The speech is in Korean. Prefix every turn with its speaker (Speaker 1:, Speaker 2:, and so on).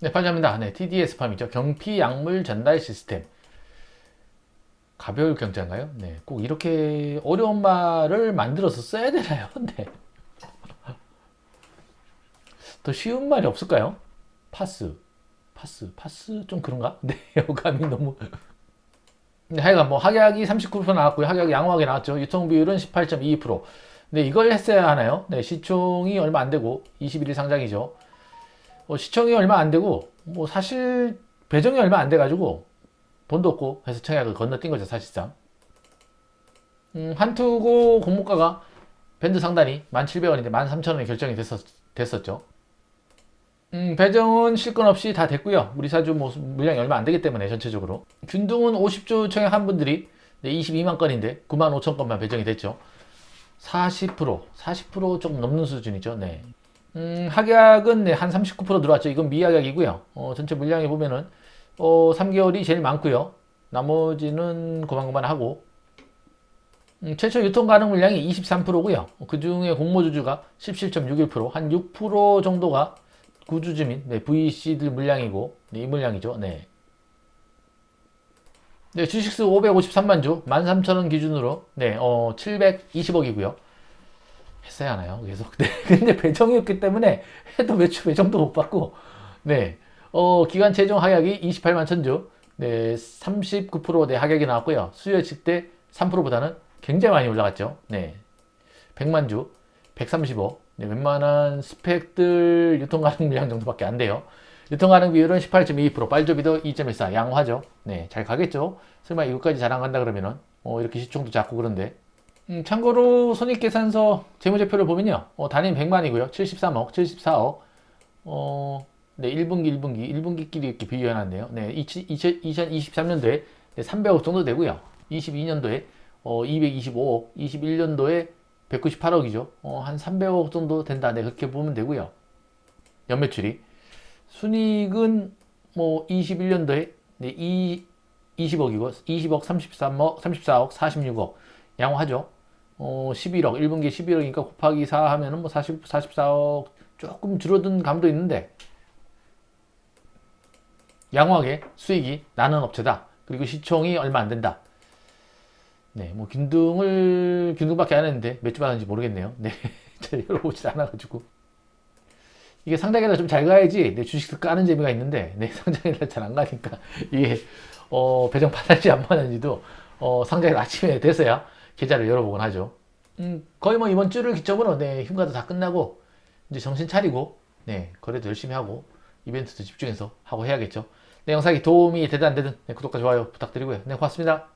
Speaker 1: 네, 팔자입니다. 네, TDS 팜이죠. 경피 약물 전달 시스템. 가벼울 경자인가요? 네, 꼭 이렇게 어려운 말을 만들어서 써야 되나요? 네. 더 쉬운 말이 없을까요? 파스, 파스, 파스 좀 그런가? 네, 어감이 너무. 네, 하여간 뭐 확약이 39% 나왔고요. 확약이 양호하게 나왔죠. 유통 비율은 18.22%. 네, 이걸 했어야 하나요? 네, 시총이 얼마 안 되고 21일 상장이죠. 어, 시총이 얼마 안 되고 뭐 사실 배정이 얼마 안 돼 가지고 돈도 없고 해서 청약을 건너뛴 거죠 사실상. 음, 한투고 공모가가 밴드 상단이 1,700원인데 13,000원에 결정이 됐었, 됐었죠. 음, 배정은 실건 없이 다 됐고요. 우리 사주 뭐 물량이 얼마 안 되기 때문에 전체적으로. 균등은 50주 청약한 분들이 네, 22만 건인데 9만 5천 건만 배정이 됐죠. 40% 40% 조금 넘는 수준이죠. 네. 음, 합약은 네, 한 39% 들어왔죠. 이건 미합약이고요. 어, 전체 물량에 보면은 어, 3개월이 제일 많고요. 나머지는 고만고만 하고 음, 최초 유통 가능 물량이 23%고요. 그 중에 공모주주가 17.61%, 한 6% 정도가 구주주민, 네, VC들 물량이고 네, 이 물량이죠. 네. 네, 주식수 553만 주, 13,000원 기준으로 네, 어, 720억이고요. 했어야 하나요? 계속. 네. 근데 배정이었기 때문에 해도 매출 배정도 못 받고, 네. 어, 기간 최종 하약이 28만 천주, 네. 39%대 하약이 나왔고요. 수요 예측 때 3%보다는 굉장히 많이 올라갔죠. 네. 100만 주, 135. 네. 웬만한 스펙들 유통 가능 물량 정도밖에 안 돼요. 유통 가능 비율은 18.22%, 빨조비도 2.14, 양호하죠. 네. 잘 가겠죠. 설마 이것까지 자랑한다 그러면은, 어, 이렇게 시총도 작고 그런데, 음, 참고로 손익계산서 재무제표를 보면요. 어, 단위는 100만이고요. 73억, 74억. 어, 네, 1분기, 1분기, 1분기끼리 이렇게 비교해놨네요. 네, 2023년도에 300억 정도 되고요. 22년도에 어, 225억, 21년도에 198억이죠. 어, 한 300억 정도 된다. 네, 그렇게 보면 되고요. 연매출이. 순이익은 뭐 21년도에 네, 2, 20억이고 20억, 33억, 34억, 46억. 양호하죠. 어, 11억, 1분기 11억이니까 곱하기 4 하면은 뭐 40, 44억 조금 줄어든 감도 있는데 양호하게 수익이 나는 업체다. 그리고 시총이 얼마 안 된다. 네, 뭐 균등을 균등밖에 안 했는데 몇 주 받았는지 모르겠네요. 네, 잘 열어보지 않아가지고 이게 상장에다 좀잘 가야지 내 주식을 까는 재미가 있는데 네, 상장에다 잘안 가니까 이게 어, 배정 받았지 안 받았는지도 어, 상장에 아침에 돼서야 계좌를 열어보곤 하죠. 음, 거의 뭐 이번 주를 기점으로 네, 휴가도 다 끝나고 이제 정신 차리고 네, 거래도 열심히 하고 이벤트도 집중해서 하고 해야겠죠. 네, 영상이 도움이 되든 안 되든 네, 구독과 좋아요 부탁드리고요. 네, 고맙습니다.